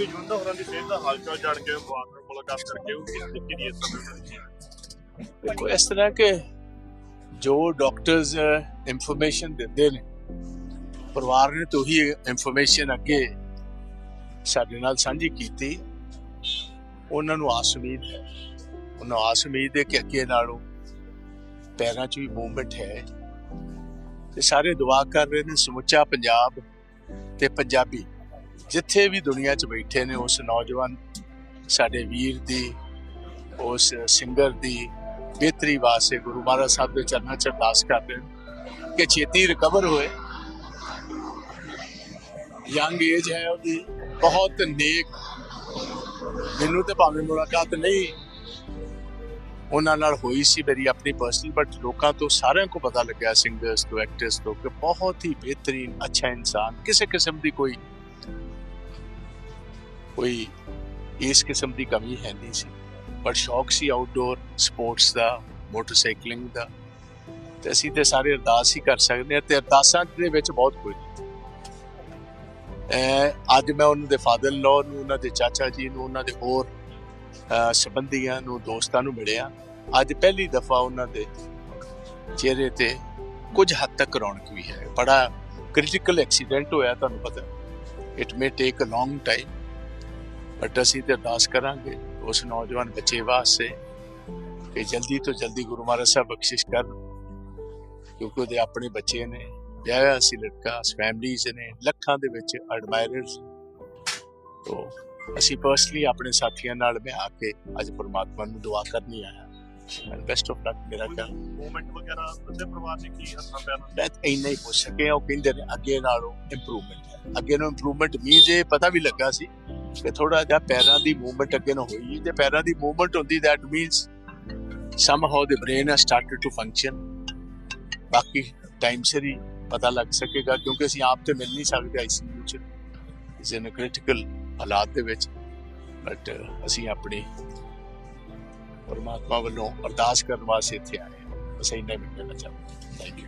ਵੀ ਜਵੰਦਾ ਹੋਰਾਂ ਦੀ ਸਿਹਤ ਦਾ ਹਾਲ ਜਾਣ ਕੇ ਪਰਿਵਾਰ ਮੁਲਾਕਾਤ ਕਰਕੇ ਉਹ ਕਿਸ ਤਰੀਕੇ ਦੀ ਇਸ ਸਮੇਂ ਵਿੱਚ ਦੇਖੋ, ਇਸ ਤਰ੍ਹਾਂ ਕਿ ਜੋ ਡਾਕਟਰਸ ਇਨਫੋਰਮੇਸ਼ਨ ਦਿੰਦੇ ਨੇ, ਪਰਿਵਾਰ ਨੇ ਤੋਂ ਹੀ ਇਨਫੋਰਮੇਸ਼ਨ ਅੱਗੇ ਸਾਡੇ ਨਾਲ ਸਾਂਝੀ ਕੀਤੀ। ਉਹਨਾਂ ਨੂੰ ਆਸ ਉਮੀਦ ਹੈ। ਉਹਨਾਂ ਆਸ ਉਮੀਦ ਹੈ ਕਿ ਅੱਗੇ ਨਾਲੋਂ ਪੈਰਾਂ 'ਚ ਵੀ ਮੂਵਮੈਂਟ ਹੈ। ਤੇ ਸਾਰੇ ਦੁਆ ਕਰ ਰਹੇ ਨੇ, ਸਮੁੱਚਾ ਪੰਜਾਬ ਤੇ ਪੰਜਾਬੀ। ਜਿੱਥੇ ਵੀ ਦੁਨੀਆ 'ਚ ਬੈਠੇ ਨੇ, ਉਸ ਨੌਜਵਾਨ ਸਾਡੇ ਵੀਰ ਦੀ, ਉਸ ਸਿੰਗਰ ਦੀ ਬਿਹਤਰੀ ਵਾਸਤੇ ਗੁਰੂ ਮਹਾਰਾਜ ਸਾਹਿਬ ਦੇ ਚਰਨਾਂ 'ਚ ਅਰਦਾਸ ਕਰਦੇ ਨੇ ਕਿ ਛੇਤੀ ਰਿਕਵਰ ਹੋਏ। ਯੰਗ ਏਜ ਹੈ ਉਹਦੀ, ਬਹੁਤ ਨੇਕ। ਮੈਨੂੰ ਤੇ ਭਾਵੇਂ ਮੁਲਾਕਾਤ ਨਹੀਂ ਉਹਨਾਂ ਨਾਲ ਹੋਈ ਸੀ ਮੇਰੀ ਆਪਣੀ ਪਰਸਨਲ ਬਟ ਲੋਕਾਂ ਤੋਂ ਸਾਰਿਆਂ ਨੂੰ ਪਤਾ ਲੱਗਿਆ ਸਿੰਗਰਸ ਤੋਂ ਐਕਟਰਸ ਤੋਂ, ਕਿ ਬਹੁਤ ਹੀ ਬਿਹਤਰੀਨ, ਅੱਛਾ ਇਨਸਾਨ, ਕਿਸੇ ਕਿਸਮ ਦੀ ਕੋਈ ਕੋਈ ਇਸ ਕਿਸਮ ਦੀ ਕਮੀ ਹੈ ਨਹੀਂ ਸੀ। ਪਰ ਸ਼ੌਕ ਸੀ ਆਊਟਡੋਰ ਸਪੋਰਟਸ ਦਾ ਮੋਟਰਸਾਈਕਲਿੰਗ ਦਾ। ਤੇ ਅਸੀਂ ਤੇ ਸਾਰੇ ਅਰਦਾਸ ਹੀ ਕਰ ਸਕਦੇ ਹਾਂ ਤੇ ਅਰਦਾਸਾਂ ਦੇ ਵਿੱਚ ਬਹੁਤ ਕੁਝ ਅਹ ਅੱਜ ਮੈਂ ਉਹਨਾਂ ਦੇ ਫਾਦਰ ਲੋ ਨੂੰ, ਉਹਨਾਂ ਦੇ ਚਾਚਾ ਜੀ ਨੂੰ, ਉਹਨਾਂ ਦੇ ਹੋਰ, ਅਹ ਸੰਬੰਧੀਆਂ ਨੂੰ, ਦੋਸਤਾਂ ਨੂੰ ਮਿਲਿਆ। ਅੱਜ ਪਹਿਲੀ ਦਫਾ ਉਹਨਾਂ ਦੇ ਚਿਹਰੇ ਤੇ ਕੁਝ ਹੱਦ ਤੱਕ ਰੌਣਕ ਵੀ ਹੈ। ਬੜਾ ਕ੍ਰਿਟੀਕਲ ਐਕਸੀਡੈਂਟ ਹੋਇਆ, ਤੁਹਾਨੂੰ ਪਤਾ। It may take a long time but ਅਸੀਂ ਤੇ ਅਰਦਾਸ ਕਰਾਂਗੇ ਉਸ ਨੌਜਵਾਨ ਬੱਚੇ ਵਾਸਤੇ ਕਿ ਜਲਦੀ ਤੋਂ ਜਲਦੀ ਗੁਰੂ ਮਹਾਰਾਜ ਸਾਹਿਬ ਬਖਸ਼ਿਸ਼ ਕਰਨ ਕਿਉਂਕਿ ਉਹਦੇ ਆਪਣੇ ਬੱਚੇ ਨੇ ਵਿਆਹਿਆ ਸੀ ਲੜਕਾ ਫੈਮਲੀਜ਼ ਨੇ ਲੱਖਾਂ ਦੇ ਵਿੱਚ ਐਡਮਾਇਰਰਸ ਤੋਂ ਅਸੀਂ ਪਰਸਨਲੀ ਆਪਣੇ ਸਾਥੀਆਂ ਨਾਲ ਮੈਂ ਆ ਕੇ ਅੱਜ ਪਰਮਾਤਮਾ ਨੂੰ ਦੁਆ ਕਰਨੀ ਆਇਆ। ਐਂਡ ਬੈਸਟ ਆਫ ਲੱਕ ਮੇਰਾ ਕਰ ਮੂਵਮੈਂਟ ਵਗੈਰਾ ਦੱਸੇ ਪਰਿਵਾਰ ਨੇ ਕੀ ਹੱਥਾਂ ਪੈਰਾਂ ਮੈਂ ਤਾਂ ਇੰਨਾ ਹੀ ਪੁੱਛ ਸਕਿਆ ਉਹ ਕਹਿੰਦੇ ਨੇ ਅੱਗੇ ਨਾਲੋਂ ਇੰਪਰੂਵਮੈਂਟ ਹੈ। ਅੱਗੇ ਨੂੰ ਇੰਪਰੂਵਮੈਂਟ ਮੀਨਸ ਇਹ ਪਤਾ ਵੀ ਲੱਗਾ ਸੀ ਕਿ ਥੋੜਾ ਜਿਹਾ ਪੈਰਾਂ ਦੀ ਮੂਵਮੈਂਟ ਅੱਗੇ ਨੂੰ ਹੋਈ ਜੇ ਪੈਰਾਂ ਦੀ ਮੂਵਮੈਂਟ ਹੁੰਦੀ that means somehow the brain has started to function ਬਾਕੀ ਟਾਈਮ ਸਿਰ ਹੀ ਪਤਾ ਲੱਗ ਸਕੇਗਾ, ਕਿਉਂਕਿ ਅਸੀਂ ਆਪ ਤੇ ਮਿਲ ਨਹੀਂ ਸਕਦੇ ਆਈਸੀਯੂ ਚ। ਇਸ ਇਨ ਕ੍ਰਿਟੀਕਲ ਹਾਲਾਤ ਦੇ ਵਿੱਚ। ਬਟ ਅਸੀਂ ਆਪਣੀ ਪਰਮਾਤਮਾ ਵੱਲੋਂ ਅਰਦਾਸ ਕਰਨ ਵਾਸਤੇ ਇੱਥੇ ਆਏ ਹਾਂ। ਬਸ ਇੰਨਾ ਹੀ ਕਹਿਣਾ ਚਾਹੁੰਦਾ ਥੈਂਕ ਯੂ